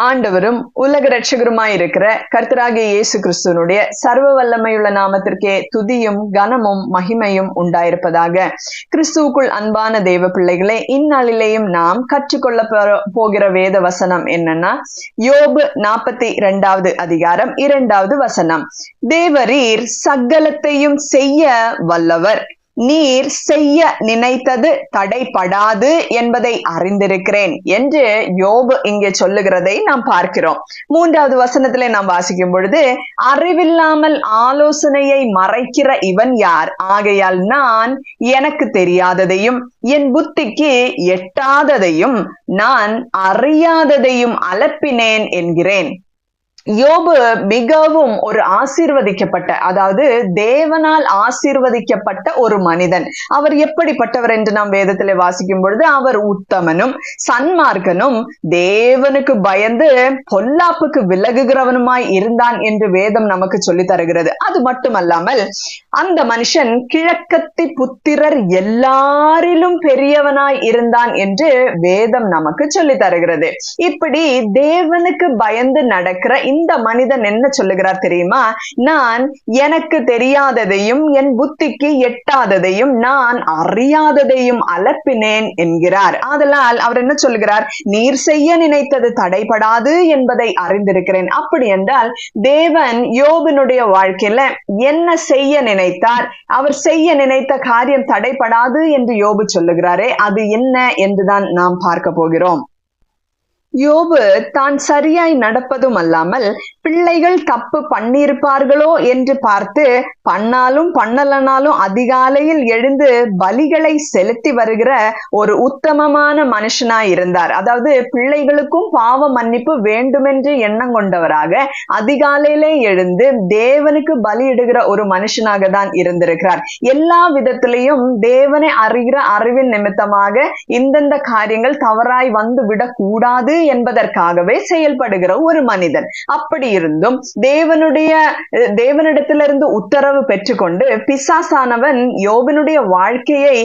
ஆண்டவரும் உலக ரட்சகருமாய் இருக்கிற கர்த்தராகிய இயேசு கிறிஸ்துவனுடைய சர்வ வல்லமையுள்ள நாமத்திற்கே துதியும் கனமும் மகிமையும் உண்டாயிருப்பதாக கிறிஸ்துவுக்குள் அன்பான தேவ பிள்ளைகளே இந்நாளிலேயும் நாம் கற்றுக்கொள்ள போகிற வேத வசனம் என்னன்னா யோபு நாற்பத்தி இரண்டாவது அதிகாரம் இரண்டாவது வசனம். தேவரீர் சகலத்தையும் செய்ய வல்லவர். நீர் செய்ய நினைத்தது தடைபடாது என்பதை அறிந்திருக்கிறேன் என்று யோபு இங்கே சொல்லுகிறதை நாம் பார்க்கிறோம். மூன்றாவது வசனத்திலே நாம் வாசிக்கும் பொழுது அறிவில்லாமல் ஆலோசனையை மறைக்கிற இவன் யார்? ஆகையால் நான் எனக்கு தெரியாததையும் என் புத்திக்கு எட்டாததையும் நான் அறியாததையும் அலப்பினேன் என்கிறேன். யோபு மிகவும் ஒரு ஆசீர்வதிக்கப்பட்ட அதாவது தேவனால் ஆசீர்வதிக்கப்பட்ட ஒரு மனிதன். அவர் எப்படிப்பட்டவர் என்று நாம் வேதத்திலே வாசிக்கும் பொழுது அவர் உத்தமனும் சன்மார்க்கனும் தேவனுக்கு பயந்து பொல்லாப்புக்கு விலகுகிறவனுமாய் இருந்தான் என்று வேதம் நமக்கு சொல்லி தருகிறது. அது மட்டுமல்லாமல் அந்த மனுஷன் கிழக்கத்தி புத்திரர் எல்லாரிலும் பெரியவனாய் இருந்தான் என்று வேதம் நமக்கு சொல்லி தருகிறது. இப்படி தேவனுக்கு பயந்து நடக்கிற இந்த இந்த மனிதன் என்ன சொல்லுகிறார் தெரியுமா? நான் எனக்கு தெரியாததையும் என் புத்திக்கு எட்டாததையும் நான் அறியாததையும் அலப்பினேன் என்கிறார். ஆதலால் அவர் என்ன சொல்லுகிறார்? நீர் செய்ய நினைத்தது தடைபடாது என்பதை அறிந்திருக்கிறேன். அப்படி என்றால் தேவன் யோபினுடைய வாழ்க்கையில என்ன செய்ய நினைத்தார்? அவர் செய்ய நினைத்த காரியம் தடைபடாது என்று யோபு சொல்லுகிறாரே அது என்ன என்றுதான் நாம் பார்க்க போகிறோம். யோபு தான் சரியாய் நடப்பதும் அல்லாமல் பிள்ளைகள் தப்பு பண்ணியிருப்பார்களோ என்று பார்த்து பண்ணாலும் பண்ணலனாலும் அதிகாலையில் எழுந்து பலிகளை செலுத்தி வருகிற ஒரு உத்தமமான மனுஷனாய் இருந்தார். அதாவது பிள்ளைகளுக்கும் பாவ மன்னிப்பு வேண்டுமென்று எண்ணம் கொண்டவராக அதிகாலையிலே எழுந்து தேவனுக்கு பலியிடுகிற ஒரு மனுஷனாக தான் இருந்திருக்கிறார். எல்லா விதத்திலையும் தேவனை அறிகிற அறிவின் நிமித்தமாக இந்தந்த காரியங்கள் தவறாய் வந்து விடக்கூடாது என்பதற்காகவே செயல்படுகிற ஒரு மனிதன். அப்படி இருந்தும் தேவனுடைய தேவனிடத்திலிருந்து உத்தரவு பெற்றுக்கொண்டு பிசாசானவன் யோபனுடைய வாழ்க்கையை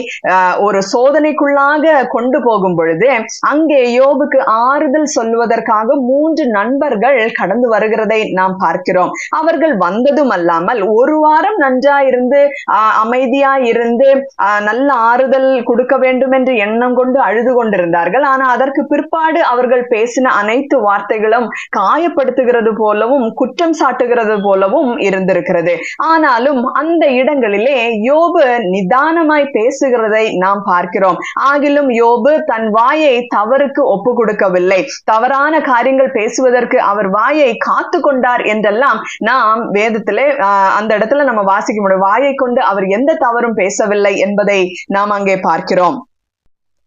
ஒரு சோதனைக்குள்ளாக கொண்டு போகும் பொழுது அங்கே யோபுக்கு ஆறுதல் சொல்லுவதற்காக மூன்று நண்பர்கள் கடந்து வருகிறதை நாம் பார்க்கிறோம். அவர்கள் வந்ததும் அல்லாமல் ஒரு வாரம் நன்றாயிருந்து ஆஹ், அமைதியாயிருந்து ஆஹ், நல்ல ஆறுதல் கொடுக்க வேண்டும் என்று எண்ணம் கொண்டு அழுது கொண்டிருந்தார்கள். ஆனா அதற்கு பிற்பாடு அவர்கள் பேசின அனைத்து வார்த்தைகளும் காயப்படுத்துகிறது போலவும் குற்றம் சாட்டுகிறது போலவும் இருந்திருக்கிறது. ஆனாலும் அந்த இடங்களிலே யோபு நிதானமாய் பேசுகிறதை நாம் பார்க்கிறோம். ஆகிலும் யோபு தன் வாயை தவறுக்கு ஒப்பு கொடுக்கவில்லை தவறான காரியங்கள் பேசுவதற்கு அவர் வாயை காத்து கொண்டார் என்றெல்லாம் நாம் வேதத்திலே ஆஹ், அந்த இடத்துல நம்ம வாசிக்க முடியும். வாயை கொண்டு அவர் எந்த தவறும் பேசவில்லை என்பதை நாம் அங்கே பார்க்கிறோம்.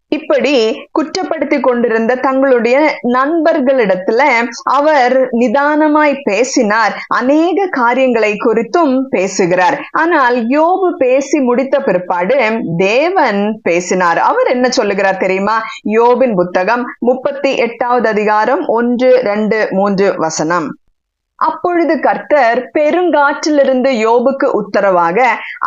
இப்படி குற்றப்படுத்தி கொண்டிருந்த தங்களுடைய நண்பர்களிடத்துல அவர் நிதானமாய் பேசினார். அநேக காரியங்களை குறித்தும் பேசுகிறார். ஆனால் யோபு பேசி முடித்த பிற்பாடு தேவன் பேசினார். அவர் என்ன சொல்லுகிறார் தெரியுமா? யோபின் புத்தகம் முப்பத்தி எட்டாவது அதிகாரம் ஒன்று ரெண்டு மூன்று வசனம். அப்பொழுது கர்த்தர் பெருங்காற்றிலிருந்து யோபுக்கு உத்தரவாக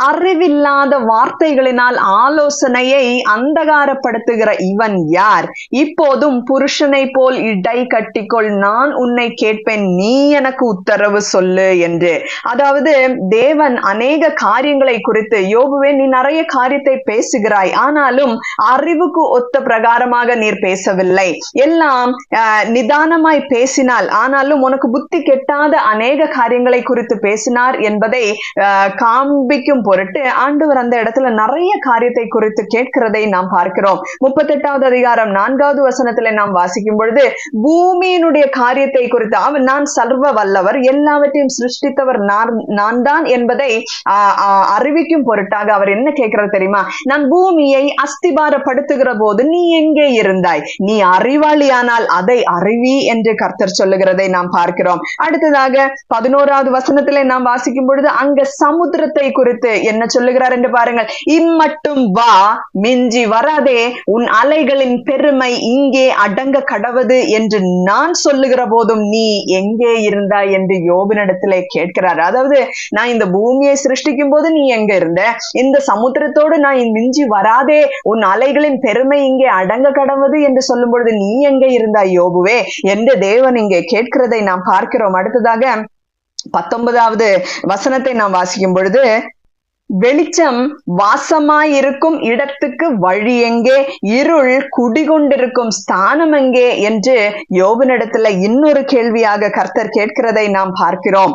அறிவில்லாத வார்த்தைகளினால் ஆலோசனையை அந்தகாரப்படுத்துகிற இவன் யார்? இப்போதும் புருஷனை போல் இடை கட்டிக்கொள் நான் உன்னை கேட்பேன் நீ எனக்கு உத்தரவு சொல்லு என்று. அதாவது தேவன் அநேக காரியங்களை குறித்து யோபுவே நீ நிறைய காரியத்தை பேசுகிறாய் ஆனாலும் அறிவுக்கு ஒத்த பிரகாரமாக நீர் பேசவில்லை. எல்லாம் நிதானமாய் பேசினால் ஆனாலும் உனக்கு புத்தி கெட்டாத அநேக காரியங்களை குறித்து பேசினார் என்பதை காண்பிக்கும் பொருட்டு ஆண்டவர் அந்த இடத்துல நிறைய காரியத்தை குறித்து கேட்கிறதை நாம் பார்க்கிறோம். முப்பத்தி எட்டாவது அதிகாரம் நான்காவது வசனத்துல நாம் வாசிக்கும் பொழுது பூமியினுடைய காரியத்தை குறித்து அவன் நான் சர்வ வல்லவர் எல்லாவற்றையும் சிருஷ்டித்தவர் நான் நான் தான் என்பதை அறிவிக்கும் பொருட்டாக அவர் என்ன கேட்கிறது தெரியுமா? நான் பூமியை அஸ்திபாரப்படுத்துகிற போது நீ எங்கே இருந்தாய்? நீ அறிவாளியானால் அதை அறிவி என்று கர்த்தர் சொல்லுகிறதை நாம் பார்க்கிறோம். அடுத்தது அடுத்ததாக பதினோராவது வசனத்துல நாம் வாசிக்கும் பொழுது அங்க சமுத்திரத்தை குறித்து என்ன சொல்லுகிறார் என்று பாருங்கள். இம்மட்டும் வா மிஞ்சி வராதே உன் அலைகளின் பெருமை இங்கே அடங்க கடவது என்று நான் சொல்லுகிற போதும் நீ எங்கே இருந்தாய்? என்று யோபினிடத்திலே கேட்கிறார். அதாவது நான் இந்த பூமியை சிருஷ்டிக்கும் போது நீ எங்க இருந்த? இந்த சமுத்திரத்தோடு நான் மிஞ்சி வராதே உன் அலைகளின் பெருமை இங்கே அடங்க கடவது என்று சொல்லும் பொழுது நீ எங்கே இருந்தாய் யோபுவே? என்று தேவன் இங்கே கேட்கிறதை நாம் பார்க்கிறோம். அடுத்ததாக பத்தொன்பதாவது வசனத்தை நாம் வாசிக்கும் பொழுது வெளிச்சம் வாசமாயிருக்கும் இடத்துக்கு வழி எங்கே? இருள் குடிகொண்டிருக்கும் ஸ்தானம் எங்கே? என்று யோபனிடத்துல இன்னொரு கேள்வியாக கர்த்தர் கேட்கிறதை நாம் பார்க்கிறோம்.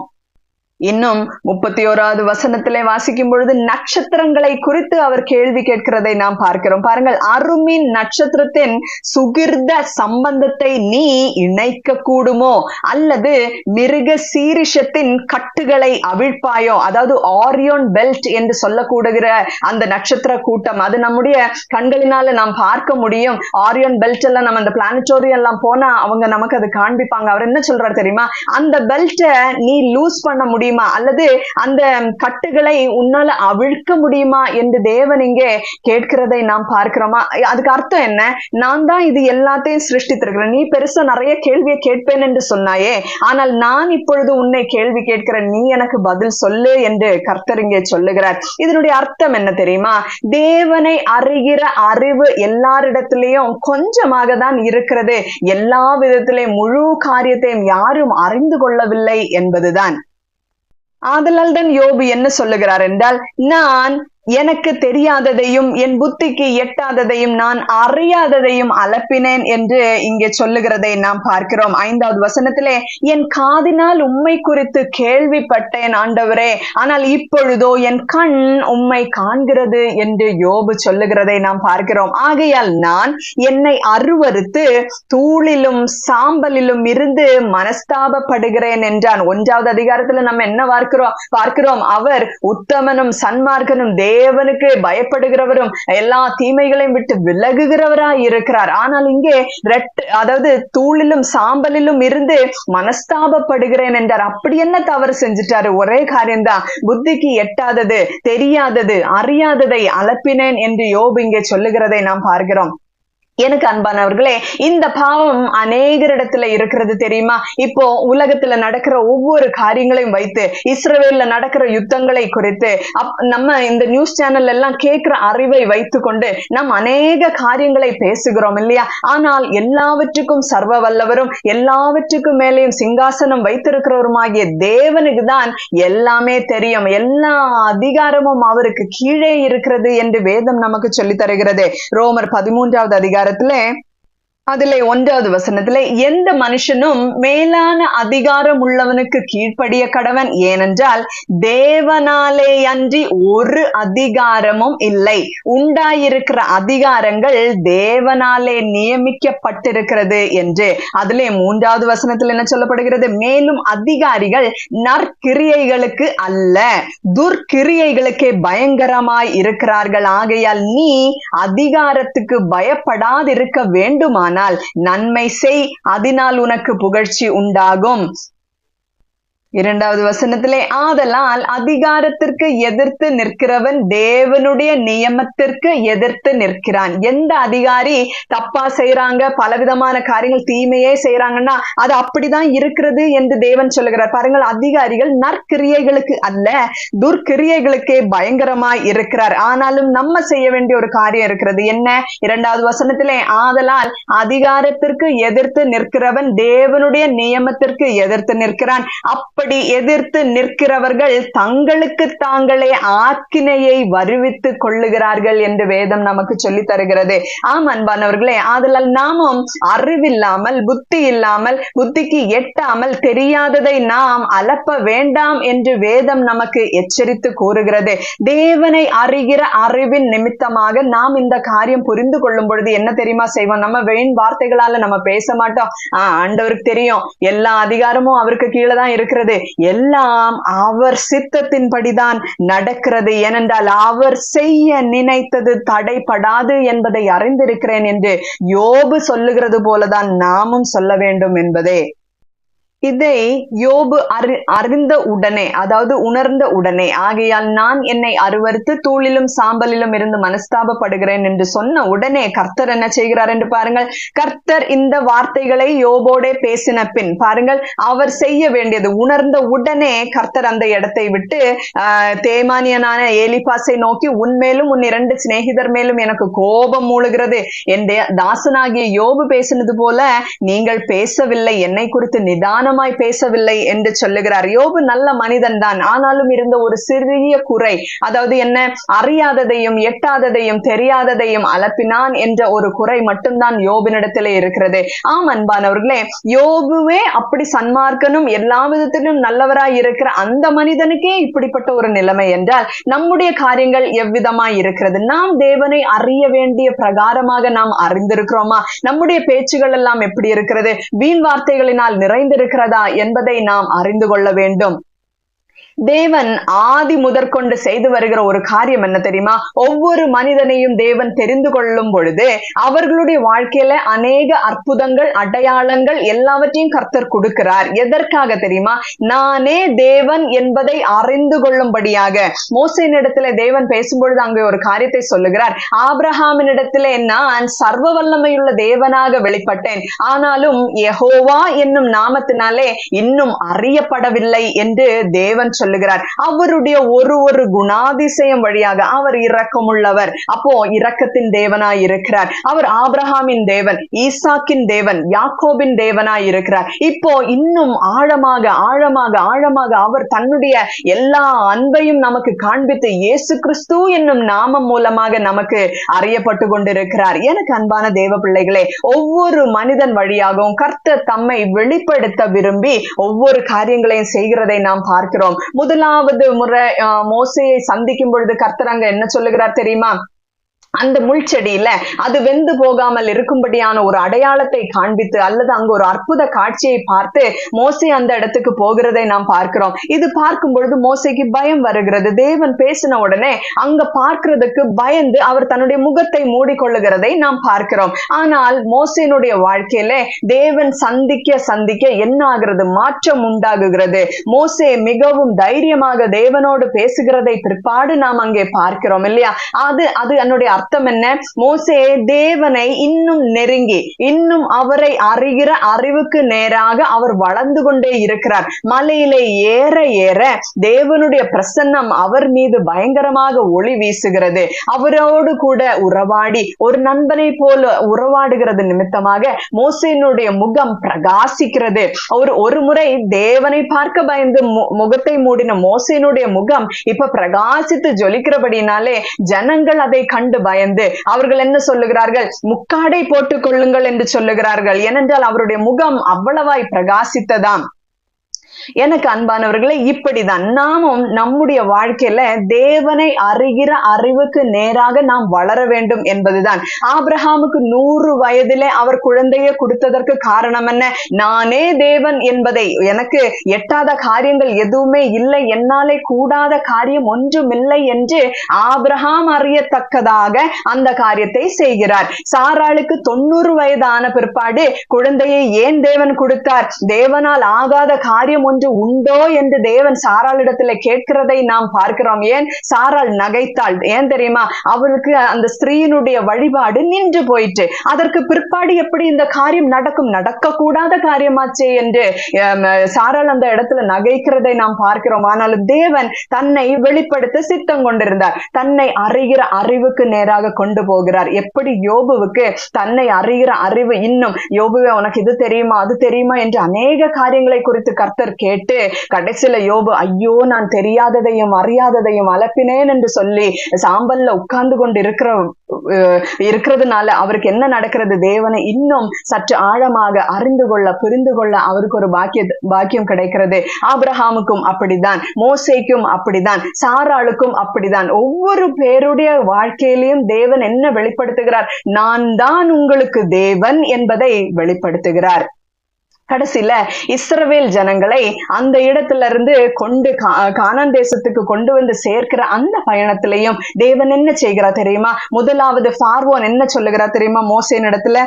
இன்னும் முப்பத்தி ஓராவது வசனத்திலே வாசிக்கும் பொழுது நட்சத்திரங்களை குறித்து அவர் கேள்வி கேட்கிறதை நாம் பார்க்கிறோம். பாருங்கள் அருமின் நட்சத்திரத்தின் சுகிர்த சம்பந்தத்தை நீ இணைக்க கூடுமோ அல்லது மிருக சீரிஷத்தின் கட்டுகளை அவிழ்ப்பாயோ? அதாவது ஆரியோன் பெல்ட் என்று சொல்லக்கூடுகிற அந்த நட்சத்திர கூட்டம் அது நம்முடைய கண்களினால நாம் பார்க்க முடியும். ஆரியோன் பெல்ட் எல்லாம் நம்ம அந்த பிளானட்டோரியம் எல்லாம் போனா அவங்க நமக்கு அது காண்பிப்பாங்க. அவர் என்ன சொல்றாரு தெரியுமா? அந்த பெல்ட்டை நீ லூஸ் பண்ண முடியும் முடியுமா? அல்லது அந்த கட்டுகளை உன்னால அவிழ்க்க முடியுமா என்று தேவன் இங்கே கேட்கிறதை நாம் பார்க்கிறோமா? அதுக்கு அர்த்தம் என்ன? நான் தான் இது எல்லாத்தையும் சிருஷ்டித்திருக்கிறேன். நீ பெருசா நிறைய கேள்வியை கேட்பேன் என்று சொன்னாயே. ஆனால் நான் இப்பொழுது உன்னை கேள்வி கேட்கிறேன். நீ எனக்கு பதில் சொல்லு என்று கர்த்தர் இங்கே சொல்லுகிறார். இதனுடைய அர்த்தம் என்ன தெரியுமா? தேவனை அறிகிற அறிவு எல்லாரிடத்திலையும் கொஞ்சமாக தான் இருக்கிறது. எல்லா விதத்திலையும் முழு காரியத்தையும் யாரும் அறிந்து கொள்ளவில்லை என்பதுதான். ஆதலால் தான் யோபு என்ன சொல்லுகிறார் என்றால் நான் எனக்கு தெரியாததையும் என் புத்திக்கு எட்டாததையும் நான் அறியாததையும் அலப்பினேன் என்று இங்கே சொல்லுகிறதை நாம் பார்க்கிறோம். ஐந்தாவது வசனத்திலே என் காதினால் உம்மை குறித்து கேள்விப்பட்டேன் ஆண்டவரே ஆனால் இப்பொழுதோ என் கண் உம்மை காண்கிறது என்று யோபு சொல்லுகிறதை நாம் பார்க்கிறோம். ஆகையால் நான் என்னை அருவறுத்து தூளிலும் சாம்பலிலும் இருந்து மனஸ்தாபப்படுகிறேன் என்றான். ஒன்றாவது அதிகாரத்துல நம்ம என்ன பார்க்கிறோம்? பார்க்கிறோம் அவர் உத்தமனும் சன்மார்க்கனும் தே தேவனுக்கு பயப்படுகிறவரும் எல்லா தீமைகளையும் விட்டு விலகுகிறவரா இருக்கிறார். ஆனால் இங்கே ரெட் அதாவது தூளிலும் சாம்பலிலும் இருந்து மனஸ்தாபப்படுகிறேன் என்றார். அப்படி என்ன தவறு செஞ்சுட்டாரு? ஒரே காரியம்தான். புத்திக்கு எட்டாதது தெரியாதது அறியாததை அலப்பினேன் என்று யோபு இங்கே சொல்லுகிறதை நாம் பார்க்கிறோம். எனக்கு அன்பானவர்களே இந்த பாவம் அநேகரிடத்துல இருக்கிறது தெரியுமா? இப்போ உலகத்துல நடக்கிற ஒவ்வொரு காரியங்களையும் வைத்து இஸ்ரவேல்ல நடக்கிற யுத்தங்களை குறித்து நம்ம இந்த நியூஸ் சேனல் எல்லாம் கேட்கிற அறிவை வைத்து கொண்டு நம் அநேக காரியங்களை பேசுகிறோம் இல்லையா? ஆனால் எல்லாவற்றுக்கும் சர்வ வல்லவரும் எல்லாவற்றுக்கும் மேலேயும் சிங்காசனம் வைத்திருக்கிறவருமாகிய தேவனுக்கு தான் எல்லாமே தெரியும். எல்லா அதிகாரமும் அவருக்கு கீழே இருக்கிறது என்று வேதம் நமக்கு சொல்லி தருகிறது ரோமர் பதிமூன்றாவது அதிகாரம் அதிகாரத்துல அதுல ஒன்றாவது வசனத்துல எந்த மனுஷனும் மேலான அதிகாரம் உள்ளவனுக்கு கீழ்ப்படிய கடவன். ஏனென்றால் தேவனாலே அன்றி ஒரு அதிகாரமும் இல்லை. உண்டாயிருக்கிற அதிகாரங்கள் தேவனாலே நியமிக்கப்பட்டிருக்கிறது என்று. அதிலே மூன்றாவது வசனத்தில் என்ன சொல்லப்படுகிறது? மேலும் அதிகாரிகள் நற்கிரியைகளுக்கு அல்ல. துர்க்கிரியைகளுக்கே பயங்கரமாய் இருக்கிறார்கள். ஆகையால் நீ அதிகாரத்துக்கு பயப்படாதிருக்க வேண்டுமான ஆனால் நன்மை செய் அதனால் உனக்கு புகழ்ச்சி உண்டாகும். இரண்டாவது வசனத்திலே ஆதலால் அதிகாரத்திற்கு எதிர்த்து நிற்கிறவன் தேவனுடைய நியமத்திற்கு எதிர்த்து நிற்கிறான். எந்த அதிகாரி தப்பா செய்யறாங்க பலவிதமான காரியங்கள் தீமையே செய்யறாங்கன்னா அது அப்படிதான் இருக்கிறது என்று தேவன் சொல்லுகிறார். பாருங்கள் அதிகாரிகள் நற்கிரியைகளுக்கு அல்ல துர்கிரியைகளுக்கே பயங்கரமாய் இருக்கிறார். ஆனாலும் நம்ம செய்ய வேண்டிய ஒரு காரியம் இருக்கிறது. என்ன? இரண்டாவது வசனத்திலே ஆதலால் அதிகாரத்திற்கு எதிர்த்து நிற்கிறவன் தேவனுடைய நியமத்திற்கு எதிர்த்து நிற்கிறான். அப்படி இப்படி எதிர்த்து நிற்கிறவர்கள் தங்களுக்கு தாங்களே ஆக்கினையை வருவித்துக் கொள்ளுகிறார்கள் என்று வேதம் நமக்கு சொல்லி தருகிறது. ஆம் அன்பானவர்களே ஆதலால் நாமும் அறிவில்லாமல் புத்தி இல்லாமல் புத்திக்கு எட்டாமல் தெரியாததை நாம் அலப்ப வேண்டாம் என்று வேதம் நமக்கு எச்சரித்து கூறுகிறது. தேவனை அறிகிற அறிவின் நிமித்தமாக நாம் இந்த காரியம் புரிந்து கொள்ளும் பொழுது என்ன தெரியுமா செய்வோம்? நம்ம வெயின் வார்த்தைகளால நம்ம பேச மாட்டோம். ஆஹ் ஆண்டவருக்கு தெரியும். எல்லா அதிகாரமும் அவருக்கு கீழே தான் இருக்கிறது. எல்லாம் அவர் சித்தத்தின்படிதான் நடக்கிறது. ஏனென்றால் அவர் செய்ய நினைத்தது தடைபடாது என்பதை அறிந்திருக்கிறேன் என்று யோபு சொல்லுகிறது போலதான் நாமும் சொல்ல வேண்டும் என்பதே. இதை யோபு அறி அறிந்த உடனே அதாவது உணர்ந்த உடனே ஆகையால் நான் என்னை அருவருத்து தூளிலும் சாம்பலிலும் இருந்து மனஸ்தாபப்படுகிறேன் என்று சொன்ன உடனே கர்த்தர் என்ன செய்கிறார் என்று பாருங்கள். கர்த்தர் இந்த வார்த்தைகளை யோபோடே பேசின பின் பாருங்கள் அவர் செய்ய வேண்டியது உணர்ந்த உடனே கர்த்தர் அந்த இடத்தை விட்டு ஆஹ் தேமானியனான ஏலிபாசை நோக்கி உன்மேலும் உன் இரண்டு சிநேகிதர் மேலும் எனக்கு கோபம் மூழுகிறது என் தாசனாகிய யோபு பேசினது போல நீங்கள் பேசவில்லை. என்னை குறித்து நிதானமாய் பேசவில்லை என்று சொல்லுகிறார். யோபு நல்ல மனிதன் தான் ஆனாலும் இருந்த ஒரு சிறிய குறை அதாவது என்ன? அறியாததையும் எட்டாததையும் தெரியாததையும் அலப்பினான் என்ற ஒரு குறை மட்டும்தான் யோபினிடத்திலே இருக்கிறது. ஆம் அன்பானவர்களே யோபுவே அப்படி சன்மார்க்கனும் எல்லா விதத்திலும் நல்லவராய் இருக்கிற அந்த மனிதனுக்கே இப்படிப்பட்ட ஒரு நிலைமை என்றால் நம்முடைய காரியங்கள் எவ்விதமாய் இருக்கிறது? நாம் தேவனை அறிய வேண்டிய பிரகாரமாக நாம் அறிந்திருக்கிறோமா? நம்முடைய பேச்சுகள் எல்லாம் எப்படி இருக்கிறது? வீண் வார்த்தைகளினால் நிறைந்திருக்க என்பதை நாம் அறிந்து கொள்ள வேண்டும். தேவன் ஆதி முதற்கொண்டு செய்து வருகிற ஒரு காரியம் என்ன தெரியுமா? ஒவ்வொரு மனிதனையும் தேவன் தெரிந்து கொள்ளும் பொழுது அவர்களுடைய வாழ்க்கையில அநேக அற்புதங்கள் அடையாளங்கள் எல்லாவற்றையும் கர்த்தர் கொடுக்கிறார். எதற்காக தெரியுமா? நானே தேவன் என்பதை அறிந்து கொள்ளும்படியாக. மோசையினிடத்துல தேவன் பேசும்பொழுது அங்கே ஒரு காரியத்தை சொல்லுகிறார். ஆபிரஹாமினிடத்திலே நான் சர்வ வல்லமையுள்ள தேவனாக வெளிப்பட்டேன். ஆனாலும் யெகோவா என்னும் நாமத்தினாலே இன்னும் அறியப்படவில்லை என்று தேவன் சொல்ல சொல்லுகிறார். அவருடைய ஒரு ஒரு குணாதிசயம் வழியாக அவர் இரக்கமுள்ளவர். அப்போ இரக்கத்தின் தேவனாய் இருக்கிறார். அவர் ஆப்ரஹாமின் தேவன் ஈசாக்கின் தேவன் யாக்கோபின் தேவனாய் இருக்கிறார். இப்போ இன்னும் ஆழமாக ஆழமாக ஆழமாக அவர் தன்னுடைய எல்லா அன்பையும் நமக்கு காண்பித்து இயேசு கிறிஸ்து என்னும் நாமம் மூலமாக நமக்கு அறியப்பட்டு கொண்டிருக்கிறார். எனக்கு அன்பான தேவ பிள்ளைகளே ஒவ்வொரு மனிதன் வழியாகவும் கர்த்தர் தம்மை வெளிப்படுத்த விரும்பி ஒவ்வொரு காரியங்களையும் செய்கிறதை நாம் பார்க்கிறோம். முதலாவது முறை ஆஹ், சந்திக்கும் பொழுது கர்த்தர் அங்க என்ன சொல்லுகிறார் தெரியுமா? அந்த முள் செடியில அது வெந்து போகாமல் இருக்கும்படியான ஒரு அடையாளத்தை காண்பித்து அல்லது அங்க ஒரு அற்புத காட்சியை பார்த்து மோசை அந்த இடத்துக்கு போகிறதை நாம் பார்க்கிறோம். இது பார்க்கும் பொழுது மோசைக்கு பயம் வருகிறது. தேவன் பேசின உடனே அங்க பார்க்கிறதுக்கு பயந்து அவர் தன்னுடைய முகத்தை மூடிக்கொள்ளுகிறதை நாம் பார்க்கிறோம். ஆனால் மோசையினுடைய வாழ்க்கையில தேவன் சந்திக்க சந்திக்க என்ன ஆகிறது மாற்றம் உண்டாகுகிறது. மோசே மிகவும் தைரியமாக தேவனோடு பேசுகிறதை பிற்பாடு நாம் அங்கே பார்க்கிறோம் இல்லையா? அது அது என்னுடைய அர்த்தம் என்ன? மோசே தேவனை இன்னும் நெருங்கி இன்னும் அவரை அறிகிற அறிவுக்கு நேராக அவர் வளர்ந்து கொண்டே இருக்கிறார். மலையிலே ஏற ஏற தேவனுடைய பிரசன்னம் அவர் மீது பயங்கரமாக ஒளி வீசுகிறது. அவரோடு கூட உறவாடி ஒரு நண்பனை போல உறவாடுகிறது நிமித்தமாக மோசையினுடைய முகம் பிரகாசிக்கிறது. ஒரு ஒரு முறை தேவனை பார்க்க பயந்து முகத்தை மூடின மோசையினுடைய முகம் இப்ப பிரகாசித்து ஜொலிக்கிறபடினாலே ஜனங்கள் அதை கண்டு பய பயந்து அவர்கள் என்ன சொல்லுகிறார்கள்? முக்காடை போட்டுக் கொள்ளுங்கள் என்று சொல்லுகிறார்கள். ஏனென்றால் அவருடைய முகம் அவ்வளவாய் பிரகாசித்ததாம். எனக்கு அன்பானவர்களே இப்படிதான். நாமும் நம்முடைய வாழ்க்கையில தேவனை அறிகிற அறிவுக்கு நேராக நாம் வளர வேண்டும் என்பதுதான். ஆபிரகாமுக்கு நூறு வயதிலே அவர் குழந்தையை கொடுத்ததற்கு காரணம் என்ன? நானே தேவன் என்பதை. எனக்கு எட்டாத காரியங்கள் எதுவுமே இல்லை. என்னாலே கூடாத காரியம் ஒன்றும் இல்லை என்று ஆபிரகாம் அறியத்தக்கதாக அந்த காரியத்தை செய்கிறார். சாராளுக்கு தொண்ணூறு வயதான பிற்பாடு குழந்தையை ஏன் தேவன் கொடுத்தார்? தேவனால் ஆகாத காரியம் ஒன்று உண்டோ என்று தேவன் சாராளிடத்துல கேட்கிறதை நாம் பார்க்கிறோம். ஏன்? சாராள் நகைத்தாள். ஏன் தெரியுமா? அவருக்கு அந்த ஸ்திரீயினுடைய வழிபாடு நின்று போயிட்டு அதற்கு பிற்பாடு எப்படி இந்த காரியம் நடக்கும்? நடக்கக்கூடாத காரியமாச்சே என்று சாராள் அந்த இடத்துல நகைக்கிறதை நாம் பார்க்கிறோம். ஆனாலும் தேவன் தன்னை வெளிப்படுத்த சித்தம் கொண்டிருந்தார். தன்னை அறிகிற அறிவுக்கு நேராக கொண்டு போகிறார். எப்படி யோபுவுக்கு தன்னை அறிகிற அறிவு இன்னும் யோபுவே உனக்கு இது தெரியுமா? அது தெரியுமா? என்று அநேக காரியங்களை குறித்து கர்த்தர் கேட்டு கடைசியில யோபு ஐயோ நான் தெரியாததையும் அறியாததையும் அலப்பினேன் என்று சொல்லி சாம்பல்ல உட்கார்ந்து கொண்டு இருக்கிற இருக்கிறதுனால அவருக்கு என்ன நடக்கிறது? தேவனை இன்னும் சற்று ஆழமாக அறிந்து கொள்ள புரிந்து கொள்ள அவருக்கு ஒரு பாக்கிய பாக்கியம் கிடைக்கிறது. ஆப்ரஹாமுக்கும் அப்படிதான் மோசேக்கும் அப்படிதான் சாராளுக்கும் அப்படிதான் ஒவ்வொரு பேருடைய வாழ்க்கையிலையும் தேவன் என்ன வெளிப்படுத்துகிறார்? நான் தான் உங்களுக்கு தேவன் என்பதை வெளிப்படுத்துகிறார். கடைசியில இஸ்ரவேல் ஜனங்களை அந்த இடத்துல இருந்து கொண்டு கா- கானான் தேசத்துக்கு கொண்டு வந்து சேர்க்கிற அந்த பயணத்திலையும் தேவன் என்ன செய்கிறா தெரியுமா? முதலாவது பார்வோன் என்ன சொல்லுகிறா தெரியுமா மோசேன் இடத்துல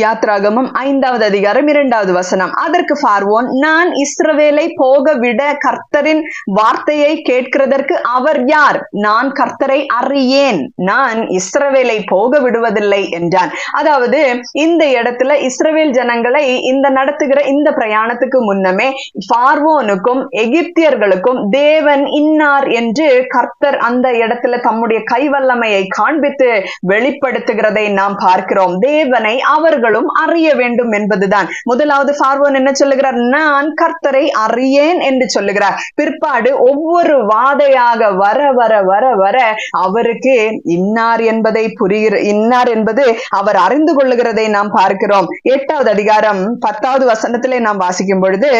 யாத்ராகமம் ஐந்தாவது அதிகாரம் இரண்டாவது வசனம். அதற்கு பார்வோன் நான் இஸ்ரவேலை போக விட கர்த்தரின் வார்த்தையை கேட்கிறதற்கு அவர் யார்? நான் கர்த்தரை அறியேன். நான் இஸ்ரவேலை போக விடுவதில்லை என்றான். அதாவது இந்த இடத்துல இஸ்ரவேல் ஜனங்களை இந்த நடத்துகிற இந்த பிரயாணத்துக்கு முன்னமே பார்வோனுக்கும் எகிப்தியர்களுக்கும் தேவன் இன்னார் என்று கர்த்தர் அந்த இடத்துல தம்முடைய கைவல்லமையை காண்பித்து வெளிப்படுத்துகிறதை நாம் பார்க்கிறோம். தேவனை அவர் அவர்களும் அறிய வேண்டும் என்பதுதான். முதலாவது பார்வோன் என்ன சொல்லுகிறார்? நான் கர்த்தரை அறியேன் என்று சொல்லுகிறார். பிற்பாடு ஒவ்வொரு வாதையாக வர வர வர வர அவருக்கு இன்னார் என்பதை புரிகிற இன்னார் என்பது அவர் அறிந்து கொள்ளுகிறதை நாம் பார்க்கிறோம். எட்டாவது அதிகாரம் பத்தாவது வசனத்திலே நாம் வாசிக்கும் பொழுது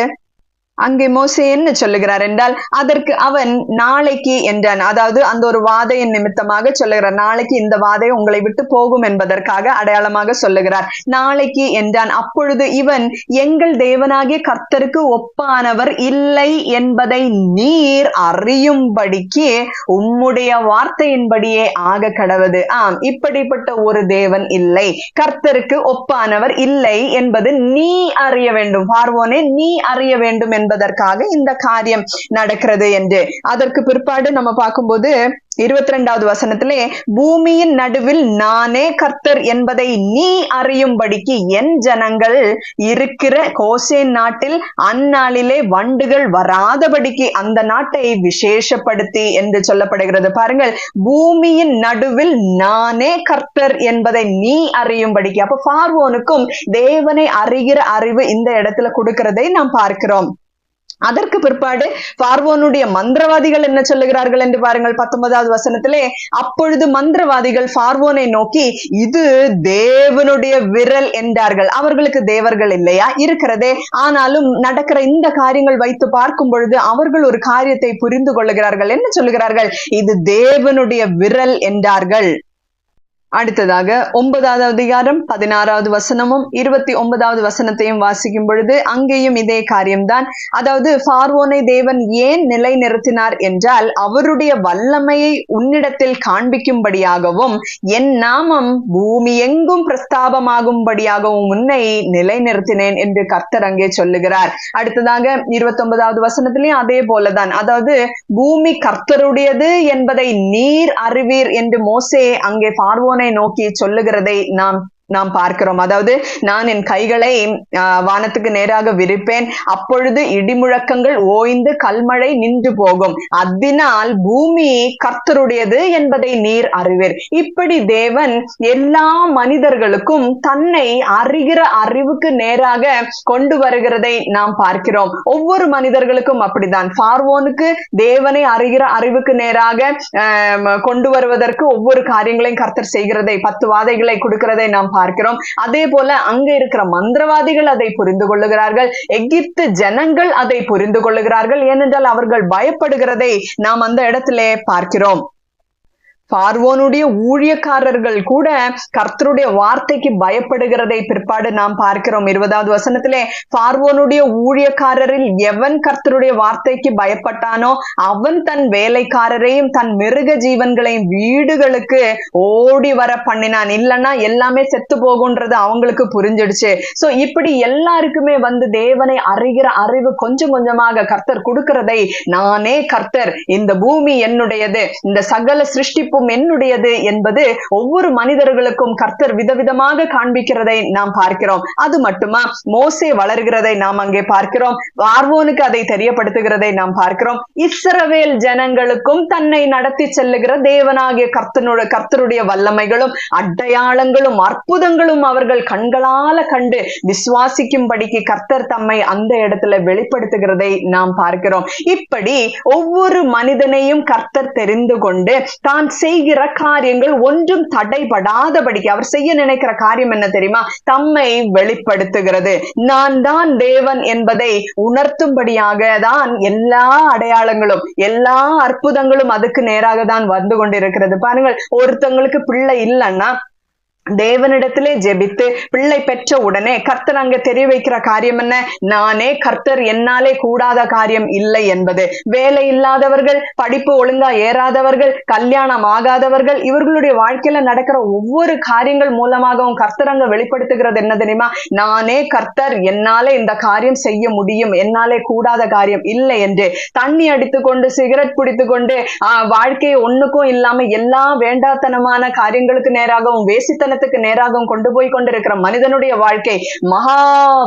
அங்கே மோசே என்ன சொல்லுகிறார் என்றால் அதற்கு அவன் நாளைக்கு என்றான். அதாவது அந்த ஒரு வாதையின் நிமித்தமாக சொல்லுகிறார் நாளைக்கு இந்த வாதை உங்களை விட்டு போகும் என்பதற்காக அடையாளமாக சொல்லுகிறார். நாளைக்கு என்றான். அப்பொழுது இவன் எங்கள் தேவனாகிய கர்த்தருக்கு ஒப்பானவர் இல்லை என்பதை நீர் அறியும்படிக்கு உம்முடைய வார்த்தையின்படியே ஆக கடவது. ஆம் இப்படிப்பட்ட ஒரு தேவன் இல்லை. கர்த்தருக்கு ஒப்பானவர் இல்லை என்பது நீ அறிய வேண்டும். பார்வோனே நீ அறிய வேண்டும் என்பதற்காக இந்த காரியம் நடக்கிறது என்று. அதற்கு பிற்பாடு நம்ம பார்க்கும்போது இருபத்தி ரெண்டாவது வசனத்திலே பூமியின் நடுவில் நானே கர்த்தர் என்பதை நீ அறியும்படிக்கு என் ஜனங்கள் இருக்கிற கோசே நாட்டில் அந்நாளிலே வண்டுகள் வராதபடிக்கு அந்த நாட்டை விசேஷப்படுத்தி என்று சொல்லப்படுகிறது. பாருங்கள் பூமியின் நடுவில் நானே கர்த்தர் என்பதை நீ அறியும்படிக்கு. அப்ப பார்வோனுக்கும் தேவனை அறிகிற அறிவு இந்த இடத்துல கொடுக்கிறதை நாம் பார்க்கிறோம். அதற்கு பிற்பாடு பார்வோனுடைய மந்திரவாதிகள் என்ன சொல்லுகிறார்கள் என்று பாருங்கள் பத்தொன்பதாவது வசனத்திலே அப்பொழுது மந்திரவாதிகள் பார்வோனை நோக்கி இது தேவனுடைய விரல் என்றார்கள். அவர்களுக்கு தேவர்கள் இல்லையா? இருக்கிறதே. ஆனாலும் நடக்கிற இந்த காரியங்கள் வைத்து பார்க்கும் பொழுது அவர்கள் ஒரு காரியத்தை புரிந்து கொள்ளுகிறார்கள். என்ன சொல்லுகிறார்கள்? இது தேவனுடைய விரல் என்றார்கள். அடுத்ததாக ஒன்பதாவது அதிகாரம் பதினாறாவது வசனமும் இருபத்தி ஒன்பதாவது வசனத்தையும் வாசிக்கும் பொழுது அங்கேயும் இதே காரியம்தான். அதாவது பார்வோனை தேவன் ஏன் நிலை நிறுத்தினார் என்றால் அவருடைய வல்லமையை உன்னிடத்தில் காண்பிக்கும்படியாகவும் என் நாமம் பூமி எங்கும் பிரஸ்தாபமாகும்படியாகவும் உன்னை நிலை நிறுத்தினேன் என்று கர்த்தர் அங்கே சொல்லுகிறார். அடுத்ததாக இருபத்தி ஒன்பதாவது வசனத்திலையும் அதே போலதான். அதாவது பூமி கர்த்தருடையது என்பதை நீர் அறிவீர் என்று மோசே அங்கே பார்வோனை தேவனை நோக்கி சொல்லுகிறதை நாம் நாம் பார்க்கிறோம். அதாவது நான் என் கைகளை வானத்துக்கு நேராக விரிப்பேன். அப்பொழுது இடிமுழக்கங்கள் ஓய்ந்து கல்மழை நின்று போகும். அதனால் பூமி கர்த்தருடையது என்பதை நீர் அறிவீர். இப்படி தேவன் எல்லா மனிதர்களுக்கும் தன்னை அறிகிற அறிவுக்கு நேராக கொண்டு வருகிறதை நாம் பார்க்கிறோம். ஒவ்வொரு மனிதர்களுக்கும் அப்படிதான் பார்வோனுக்கு தேவனை அறிகிற அறிவுக்கு நேராக கொண்டு வருவதற்கு ஒவ்வொரு காரியங்களையும் கர்த்தர் செய்கிறதை பத்து வாதைகளை கொடுக்கிறதை நாம் பார்க்கிறோம். அதே போல அங்க இருக்கிற மந்திரவாதிகள் அதை புரிந்து கொள்ளுகிறார்கள். எகிப்து ஜனங்கள் அதை புரிந்து கொள்ளுகிறார்கள். ஏனென்றால் அவர்கள் பயப்படுகிறதை நாம் அந்த இடத்திலே பார்க்கிறோம். பார்வோனுடைய ஊழியக்காரர்கள் கூட கர்த்தருடைய வார்த்தைக்கு பயப்படுகிறதை பிற்பாடு நாம் பார்க்கிறோம். இருபதாவது வசனத்திலே பார்வோனுடைய ஊழியக்காரரில் எவன் கர்த்தருடைய வார்த்தைக்கு பயப்பட்டானோ அவன் தன் வேலைக்காரரையும் தன் மிருக ஜீவன்களையும் வீடுகளுக்கு ஓடி வர பண்ணினான். இல்லைன்னா எல்லாமே செத்து போகுன்றது அவங்களுக்கு புரிஞ்சிடுச்சு. சோ இப்படி எல்லாருக்குமே வந்து தேவனை அறிகிற அறிவு கொஞ்சம் கொஞ்சமாக கர்த்தர் கொடுக்கிறதை நானே கர்த்தர் இந்த பூமி என்னுடையது இந்த சகல சிருஷ்டிப்பும் என்னுடையது என்பது ஒவ்வொரு மனிதர்களுக்கும் கர்த்தர் விதவிதமாக காண்பிக்கிறதை நாம் பார்க்கிறோம். அது மட்டுமா? மோசே வளர்கிறதை நாம் அங்கே பார்க்கிறோம். பார்வோனுக்கு அதை தெரியப்படுத்துகிறதை நாம் பார்க்கிறோம். இஸ்ரவேல் ஜனங்களுக்கும் தன்னை நடத்தி செல்லுகிற தேவனாகிய கர்த்தனோட கர்த்தருடைய வல்லமைகளும் அடையாளங்களும் அற்புதங்களும் அவர்கள் கண்களால கண்டு விசுவாசிக்கும்படிக்கு கர்த்தர் தம்மை அந்த இடத்துல வெளிப்படுத்துகிறதை நாம் பார்க்கிறோம். இப்படி ஒவ்வொரு மனிதனையும் கர்த்தர் தெரிந்து கொண்டு தான் செய்கிற காரியங்கள் ஒன்றும் தடைபடாதபடிக்கு அவர் செய்ய நினைக்கிற காரியம் என்ன தெரியுமா? தம்மை வெளிப்படுத்துகிறது. நான் தான் தேவன் என்பதை உணர்த்தும்படியாக தான் எல்லா அடையாளங்களும் எல்லா அற்புதங்களும் அதுக்கு நேராக தான் வந்து கொண்டிருக்கிறது. பாருங்கள் ஒருத்தங்களுக்கு பிள்ளை இல்லைன்னா தேவனிடத்திலே ஜெபித்து பிள்ளை பெற்ற உடனே கர்த்தர் அங்க தெரிய வைக்கிற காரியம் என்ன? நானே கர்த்தர் என்னாலே கூடாத காரியம் இல்லை என்பது. வேலை இல்லாதவர்கள் படிப்பு ஒழுங்கா ஏறாதவர்கள் கல்யாணம் ஆகாதவர்கள் இவர்களுடைய வாழ்க்கையில நடக்கிற ஒவ்வொரு காரியங்கள் மூலமாகவும் கர்த்தர் அங்க வெளிப்படுத்துகிறது என்ன தெரியுமா? நானே கர்த்தர் என்னாலே இந்த காரியம் செய்ய முடியும் என்னாலே கூடாத காரியம் இல்லை என்று. தண்ணி அடித்துக்கொண்டு சிகரெட் பிடித்துக்கொண்டு ஆஹ் வாழ்க்கையை ஒண்ணுக்கும் இல்லாம எல்லா வேண்டாத்தனமான காரியங்களுக்கு நேராகவும் வேசித்தன மரணத்துக்கு நேராகவும் கொண்டு போய் கொண்டிருக்கிற மனிதனுடைய வாழ்க்கை மகா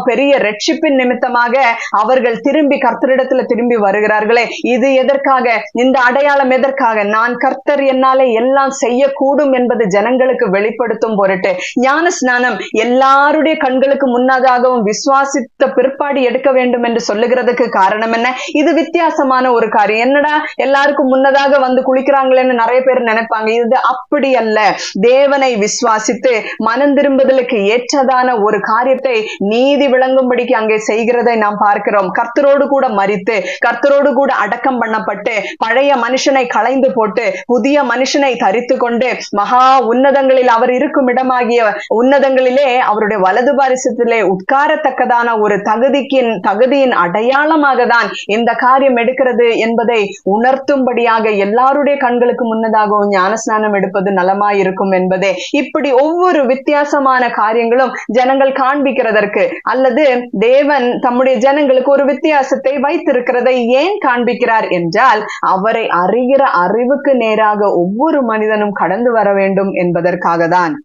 பெரிய ரட்சிப்பின் நிமித்தமாக அவர்கள் திரும்பி கர்த்தரிடத்துல திரும்பி வருகிறார்களே. இது எதற்காக? இந்த அடையாளம் எதற்காக? நான் கர்த்தர் என்னாலே எல்லாம் செய்யக்கூடும் என்பது ஜனங்களுக்கு வெளிப்படுத்தும் பொருட்டு. ஞான ஸ்நானம் எல்லாருடைய கண்களுக்கு முன்னதாகவும் விசுவாசித்த பிற்பாடு எடுக்க வேண்டும் என்று சொல்லுகிறதுக்கு காரணம் என்ன? இது வித்தியாசமான ஒரு காரியம். என்னடா? எல்லாருக்கும் முன்னதாக வந்து குளிக்கிறாங்களேன்னு நிறைய பேர் நினைப்பாங்க. இது அப்படி அல்ல. தேவனை விசுவாசி யோசித்து மனம் திரும்புதலுக்கு ஏற்றதான ஒரு காரியத்தை நீதி விளங்கும்படிக்கு அங்கே செய்கிறதை நாம் பார்க்கிறோம். கர்த்தரோடு கூட மறித்து கர்த்தரோடு கூட அடக்கம் பண்ணப்பட்டு பழைய மனுஷனை களைந்து போட்டு புதிய மனுஷனை தரித்து கொண்டு மகா உன்னதங்களில் அவர் இருக்கும் இடமாகிய உன்னதங்களிலே அவருடைய வலது பாரிசத்திலே உட்காரத்தக்கதான ஒரு தகுதிக்கின் தகுதியின் அடையாளமாக தான் இந்த காரியம் எடுக்கிறது என்பதை உணர்த்தும்படியாக எல்லாருடைய கண்களுக்கு முன்னதாகவும் ஞானஸ்நானம் எடுப்பது நலமாயிருக்கும் என்பதே. இப்படி ஒவ்வொரு வித்தியாசமான காரியங்களும் ஜனங்கள் காண்பிக்கிறதற்கு அல்லது தேவன் தம்முடைய ஜனங்களுக்கு ஒரு வித்தியாசத்தை வைத்திருக்கிறதை ஏன் காண்பிக்கிறார் என்றால் அவரை அறிகிற அறிவுக்கு நேராக ஒவ்வொரு மனிதனும் கடந்து வர வேண்டும் என்பதற்காக தான்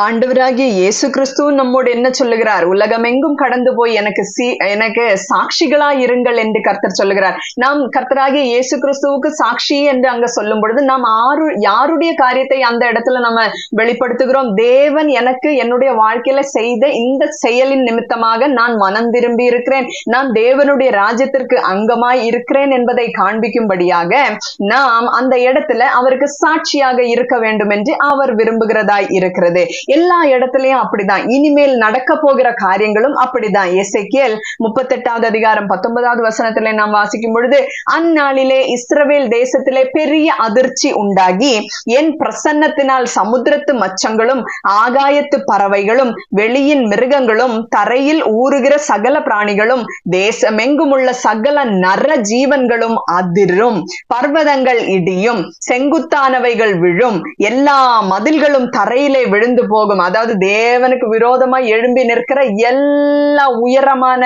ஆண்டவராகிய இயேசு கிறிஸ்து நம்மோடு என்ன சொல்லுகிறார்? உலகமெங்கும் கடந்து போய் எனக்கு சி எனக்கு சாட்சிகளா இருங்கள் என்று கர்த்தர் சொல்லுகிறார். நாம் கர்த்தராகிய இயேசு கிறிஸ்துவுக்கு சாட்சி என்று அங்க சொல்லும் பொழுது நாம் ஆறு யாருடைய காரியத்தை அந்த இடத்துல நம்ம வெளிப்படுத்துகிறோம்? தேவன் எனக்கு என்னுடைய வாழ்க்கையில செய்த இந்த செயலின் நிமித்தமாக நான் மனம் திரும்பி இருக்கிறேன். நான் தேவனுடைய ராஜ்யத்திற்கு அங்கமாய் இருக்கிறேன் என்பதை காண்பிக்கும்படியாக நாம் அந்த இடத்துல அவருக்கு சாட்சியாக இருக்க வேண்டும் என்று அவர் விரும்புகிறதாய் இருக்கிறது. எல்லா இடத்துலயும் அப்படிதான். இனிமேல் நடக்க போகிற காரியங்களும் அப்படிதான். முப்பத்தி முப்பத்தெட்டாவது அதிகாரம் பத்தொன்பதாவது வசனத்துல நாம் வாசிக்கும் பொழுது அந்நாளிலே இஸ்ரவேல் தேசத்திலே பெரிய அதிர்ச்சி உண்டாகி என் பிரசன்னத்தினால் சமுத்திரத்து மச்சங்களும் ஆகாயத்து பறவைகளும் வெளியின் மிருகங்களும் தரையில் ஊறுகிற சகல பிராணிகளும் தேசமெங்கும் உள்ள சகல நர ஜீவன்களும் அதிரும். பர்வதங்கள் இடியும் செங்குத்தானவைகள் விழும் எல்லா மதில்களும் தரையிலே விழுந்து போகும். அதாவது தேவனுக்கு விரோதமா எழும்பி நிற்கிற எல்லா உயரமான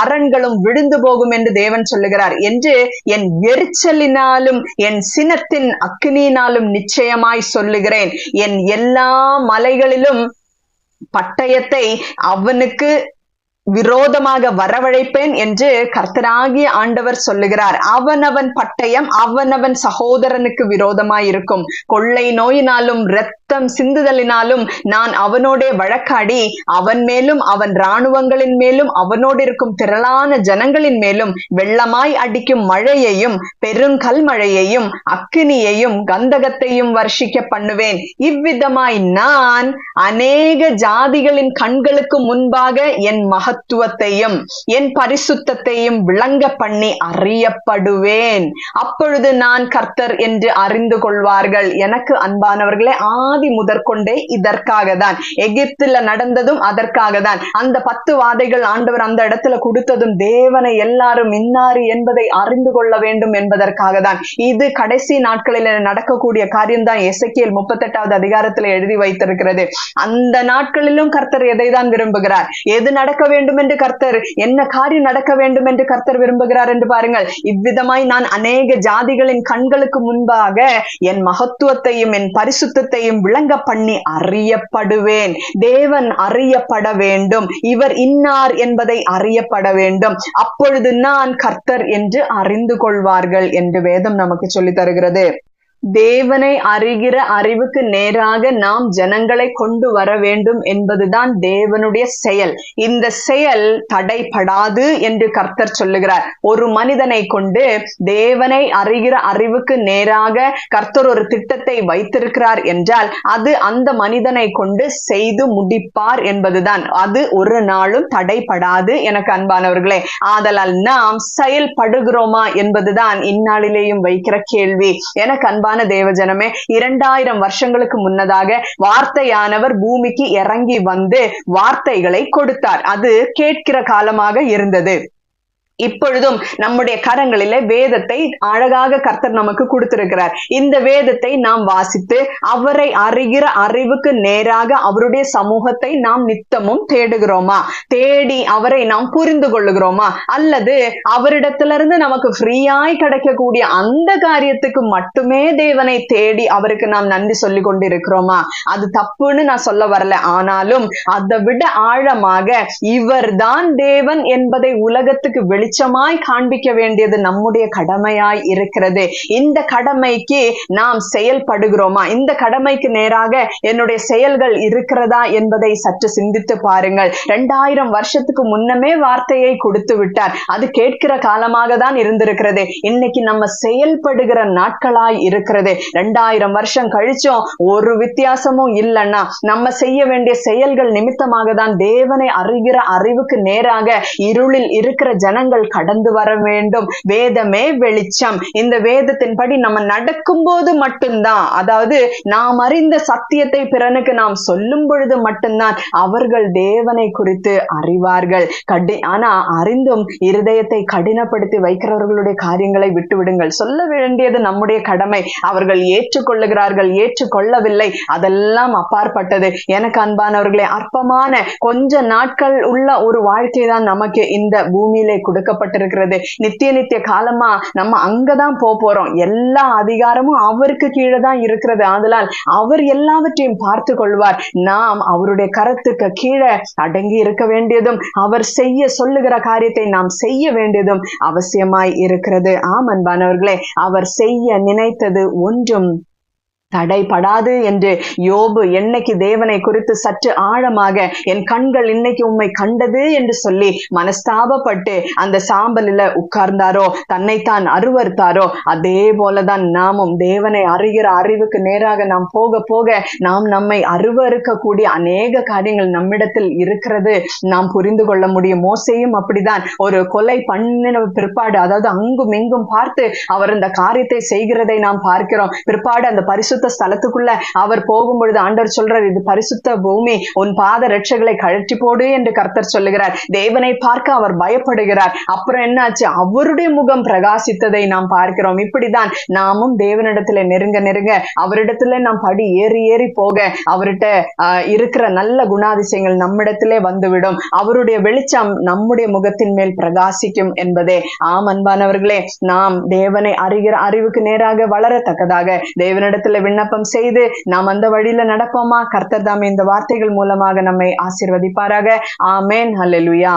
அரண்களும் விழுந்து போகும் என்று தேவன் சொல்லுகிறார். என்று என் எரிச்சலினாலும் என் சினத்தின் அக்னியினாலும் நிச்சயமாய் சொல்லுகிறேன். என் எல்லா மலைகளிலும் பட்டயத்தை அவனுக்கு விரோதமாக வரவழைப்பேன் என்று கர்த்தராகிய ஆண்டவர் சொல்லுகிறார். அவனவன் பட்டயம் அவனவன் சகோதரனுக்கு விரோதமாய் இருக்கும் கொள்ளை நோயினாலும் ரத்தம் சிந்துதலினாலும் நான் அவனோட வழக்காடி அவன் மேலும் அவன் இராணுவங்களின் மேலும் அவனோடு இருக்கும் திரளான ஜனங்களின் மேலும் வெள்ளமாய் அடிக்கும் மழையையும் பெருங்கல் மழையையும் அக்கினியையும் கந்தகத்தையும் வர்ஷிக்க பண்ணுவேன். இவ்விதமாய் நான் அநேக ஜாதிகளின் கண்களுக்கு முன்பாக என் மக மகத்துவத்தையும் என் பரிசுத்தையும் விளங்க பண்ணி அறியப்படுவேன். அப்பொழுது நான் கர்த்தர் என்று அறிந்து கொள்வார்கள். எனக்கு அன்பானவர்களே ஆதி முதற்கொண்டே இதற்காக தான் எகிப்துல நடந்ததும் அதற்காக தான் அந்த பத்து வாதைகள் ஆண்டவர் அந்த இடத்துல கொடுத்ததும் தேவனை எல்லாரும் இன்னாரு என்பதை அறிந்து கொள்ள வேண்டும் என்பதற்காக தான் இது கடைசி நாட்களில் நடக்கக்கூடிய காரியம் தான் எசக்கியல் முப்பத்தெட்டாவது அதிகாரத்தில் எழுதி வைத்திருக்கிறது. அந்த நாட்களிலும் கர்த்தர் எதை தான் விரும்புகிறார்? எது நடக்க வேண்டும்? வேண்டும் என்று கர்த்தர் என்ன காரியம் நடக்க வேண்டும் என்று கர்த்தர் விரும்புகிறார் என்று பாருங்கள். இவ்விதமாய் நான் அநேக ஜாதிகளின் கண்களுக்கு முன்பாக என் மகத்துவத்தையும் என் பரிசுத்தையும் விளங்க பண்ணி அறியப்படுவேன். தேவன் அறியப்பட வேண்டும். இவர் இன்னார் என்பதை அறியப்பட வேண்டும். அப்பொழுது நான் கர்த்தர் என்று அறிந்து கொள்வார்கள் என்று வேதம் நமக்கு சொல்லி தருகிறது தேவனை அறிகிற அறிவுக்கு நேராக நாம் ஜனங்களை கொண்டு வர வேண்டும் என்பதுதான் தேவனுடைய செயல். இந்த செயல் தடைபடாது என்று கர்த்தர் சொல்லுகிறார். ஒரு மனிதனை கொண்டு தேவனை அறிகிற அறிவுக்கு நேராக கர்த்தர் ஒரு திட்டத்தை வைத்திருக்கிறார் என்றால் அது அந்த மனிதனை கொண்டு செய்து முடிப்பார் என்பதுதான். அது ஒரு நாளும் தடைபடாது எனக்கு அன்பானவர்களே. ஆதலால் நாம் செயல்படுகிறோமா என்பதுதான் இந்நாளிலேயும் வைக்கிற கேள்வி. எனக்கு அன்பான அன்பான தேவஜனமே இரண்டாயிரம் வருஷங்களுக்கு முன்னதாக வார்த்தையானவர் பூமிக்கு இறங்கி வந்து வார்த்தைகளை கொடுத்தார். அது கேட்கிற காலமாக இருந்தது. இப்பொழுதும் நம்முடைய கரங்களிலே வேதத்தை அழகாக கர்த்தர் நமக்கு கொடுத்திருக்கிறார். இந்த வேதத்தை நாம் வாசித்து அவரை அறிகிற அறிவுக்கு நேராக அவருடைய சமூகத்தை நாம் நித்தமும் தேடுகிறோமா? தேடி அவரை நாம் புரிந்து கொள்ளுகிறோமா? அல்லது அவரிடத்திலிருந்து நமக்கு ஃப்ரீயாய் கிடைக்கக்கூடிய அந்த காரியத்துக்கு மட்டுமே தேவனை தேடி அவருக்கு நாம் நன்றி சொல்லி கொண்டு இருக்கிறோமா அது தப்புன்னு நான் சொல்ல வரல. ஆனாலும் அதை விட ஆழமாக இவர்தான் தேவன் என்பதை உலகத்துக்கு வெளிச்சமாய் காண்பிக்க வேண்டியது நம்முடைய கடமையாய் இருக்கிறது. இந்த கடமைக்கு நாம் செயல்படுகிறோமா? இந்த கடமைக்கு நேராக என்னுடைய செயல்கள் இருக்கிறதா என்பதை சற்று சிந்தித்து பாருங்கள். ரெண்டாயிரம் வருஷத்துக்கு முன்னமே வார்த்தையை கொடுத்து விட்டார். அது கேட்கிற காலமாக தான் இருந்திருக்கிறது. இன்னைக்கு நம்ம செயல்படுகிற நாட்களாய் இருக்கிறது. ரெண்டாயிரம் வருஷம் கழிச்சும் ஒரு வித்தியாசமும் இல்லைன்னா நம்ம செய்ய வேண்டிய செயல்கள் நிமித்தமாக தான் தேவனை அறிகிற அறிவுக்கு நேராக இருளில் இருக்கிற ஜனங்கள் காலங்கள் கடந்து வர வேண்டும். வேதமே வெளிச்சம். இந்த வேதத்தின்படி நம்ம நடக்கும் போது மட்டும்தான். அதாவது நாம் அறிந்த சத்தியத்தை பிறனுக்கு நாம் சொல்லும் பொழுது மட்டும்தான் அவர்கள் தேவனை குறித்து அறிவார்கள். கடி ஆனா அறிந்தும் இருதயத்தை கடினப்படுத்தி வைக்கிறவர்களுடைய காரியங்களை விட்டுவிடுங்கள். சொல்ல வேண்டியது நம்முடைய கடமை. அவர்கள் ஏற்றுக்கொள்ளுகிறார்கள் ஏற்றுக்கொள்ளவில்லை. அதெல்லாம் அப்பாற்பட்டது. எனக்கு அன்பானவர்களே அற்பமான கொஞ்ச நாட்கள் உள்ள ஒரு வாழ்க்கை தான் நமக்கு இந்த பூமியிலே கொடு கொடுக்கப்பட்டிருக்கிறது நித்திய நித்திய காலமா நம்ம அங்கதான் போக போறோம். எல்லா அதிகாரமும் அவருக்கு கீழே தான் இருக்கிறது. ஆதலால் அவர் எல்லாவற்றையும் பார்த்து கொள்வார். நாம் அவருடைய கரத்துக்கு கீழே அடங்கி இருக்க வேண்டியதும் அவர் செய்ய சொல்லுகிற காரியத்தை நாம் செய்ய வேண்டியதும் அவசியமாய் இருக்கிறது. ஆம் அன்பானவர்களே அவர் செய்ய நினைத்தது ஒன்றும் தடைபடாது என்று யோபு என்னைக்கு தேவனை குறித்து சற்று ஆழமாக என் கண்கள் இன்னைக்கு உம்மை கண்டது? என்று சொல்லி மனஸ்தாபப்பட்டு அந்த சாம்பலில் உட்கார்ந்தாரோ தன்னைத்தான் அருவறுத்தாரோ அதே போலதான் நாமும் தேவனை அறிகிற அறிவுக்கு நேராக நாம் போக போக நாம் நம்மை அருவறுக்கக்கூடிய அநேக காரியங்கள் நம்மிடத்தில் இருக்கிறது. நாம் புரிந்து கொள்ள முடியும். மோசையும் அப்படிதான். ஒரு கொலை பண்ணின பிற்பாடு அதாவது அங்கும் இங்கும் பார்த்து அவர் இந்த காரியத்தை செய்கிறதை நாம் பார்க்கிறோம். பிற்பாடு அந்த பரிசு பரிசுத்த ஸ்தலத்துக்குள்ள அவர் போகும் பொழுது ஆண்டவர் சொல்றார் இது பரிசுத்த பூமி உன் பாத ரட்சைகளை கழற்றி போடு என்று கர்த்தர் சொல்லுகிறார். தேவனை பார்க்க அவர் பயப்படுகிறார். அப்புறம் என்னாச்சு? அவருடைய முகம் பிரகாசித்ததை நாம் பார்க்கிறோம். இப்படிதான் நாமும் தேவனிடத்துல நெருங்க நெருங்க அவரிடத்துல நாம் படி ஏறி ஏறி போக அவர்கிட்ட இருக்கிற நல்ல குணாதிசயங்கள் நம்மிடத்திலே வந்துவிடும். அவருடைய வெளிச்சம் நம்முடைய முகத்தின் மேல் பிரகாசிக்கும் என்பதே. ஆம் அன்பானவர்களே நாம் தேவனை அறிகிற அறிவுக்கு நேராக வளரத்தக்கதாக தேவனிடத்துல விண்ணப்பம் செய்து நாம் அந்த வழியில நடப்போமா? கர்த்தர் தாமே இந்த வார்த்தைகள் மூலமாக நம்மை ஆசிர்வதிப்பாராக. ஆமேன். ஹalleluya.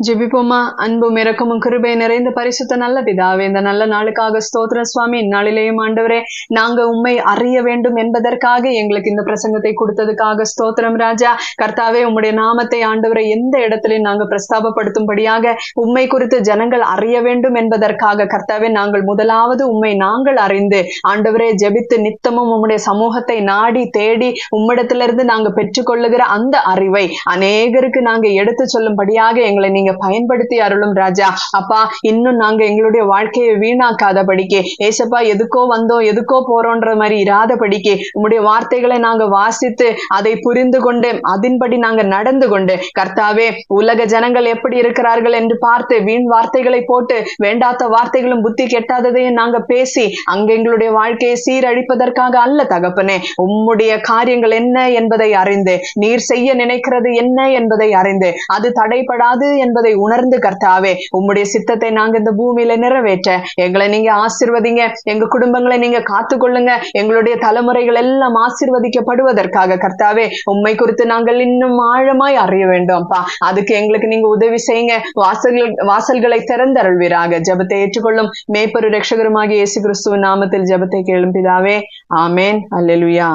ஜெபிப்போமா? அன்பும் இறக்கமும் கிருபை நிறைந்த பரிசுத்த நல்ல பிதாவே இந்த நல்ல நாளுக்காக ஸ்தோத்திர சுவாமி. இந்நாளிலேயும் ஆண்டவரே நாங்க உண்மை அறிய வேண்டும் என்பதற்காக எங்களுக்கு இந்த பிரசங்கத்தை கொடுத்ததுக்காக ஸ்தோத்திரம் ராஜா. கர்த்தாவே உம்முடைய நாமத்தை ஆண்டவரை எந்த இடத்திலையும் நாங்க பிரஸ்தாபப்படுத்தும்படியாக உண்மை குறித்து ஜனங்கள் அறிய வேண்டும் என்பதற்காக கர்த்தாவே நாங்கள் முதலாவது உண்மை நாங்கள் அறிந்து ஆண்டவரே ஜெபித்து நித்தமும் உம்முடைய சமூகத்தை நாடி தேடி உம்மிடத்திலிருந்து நாங்க பெற்றுக்கொள்ளுகிற அந்த அறிவை அநேகருக்கு நாங்க எடுத்து சொல்லும்படியாக எங்களை நீங்க நீங்க பயன்படுத்தி அருளும் ராஜா. அப்பா இன்னும் நாங்க எங்களுடைய வாழ்க்கையை வீணாக்காதபடிக்கு ஏசப்பா எதுக்கோ வந்தோம் எதுக்கோ போறோன்ற மாதிரி இராதபடிக்கு உங்களுடைய வார்த்தைகளை நாங்க வாசித்து அதை புரிந்து கொண்டு அதன்படி நாங்க நடந்து கொண்டு கர்த்தாவே உலக ஜனங்கள் எப்படி இருக்கிறார்கள் என்று பார்த்து வீண் வார்த்தைகளை போட்டு வேண்டாத வார்த்தைகளும் புத்தி கெட்டாததையும் நாங்க பேசி அங்க எங்களுடைய வாழ்க்கையை சீரழிப்பதற்காக அல்ல தகப்பனே உம்முடைய காரியங்கள் என்ன என்பதை அறிந்து நீர் செய்ய நினைக்கிறது என்ன என்பதை அறிந்து அது தடைபடாது என்பதை உணர்ந்து கர்த்தாவே உம்முடைய சித்தத்தை நாங்க இந்த பூமியில நிறைவேற்ற எங்களை நீங்க ஆசிர்வதிங்க எங்க குடும்பங்களை நீங்க காத்துக்கொள்ளுங்க எங்களுடைய தலைமுறைகள் எல்லாம் ஆசிர்வதிக்கப்படுவதற்காக கர்த்தாவே உண்மை குறித்து நாங்கள் இன்னும் ஆழமாய் அறிய வேண்டும்ப்பா. அதுக்கு எங்களுக்கு நீங்க உதவி செய்யுங்க. வாசல்கள் வாசல்களை திறந்தருள்வீராக. ஜெபத்தை ஏற்றுக்கொள்ளும் மேய்ப்பரு ரட்சகருமாகிய இயேசு கிறிஸ்துவ நாமத்தில் ஜெபத்தை கேளும் பிதாவே. ஆமேன். அல்லெலுயா.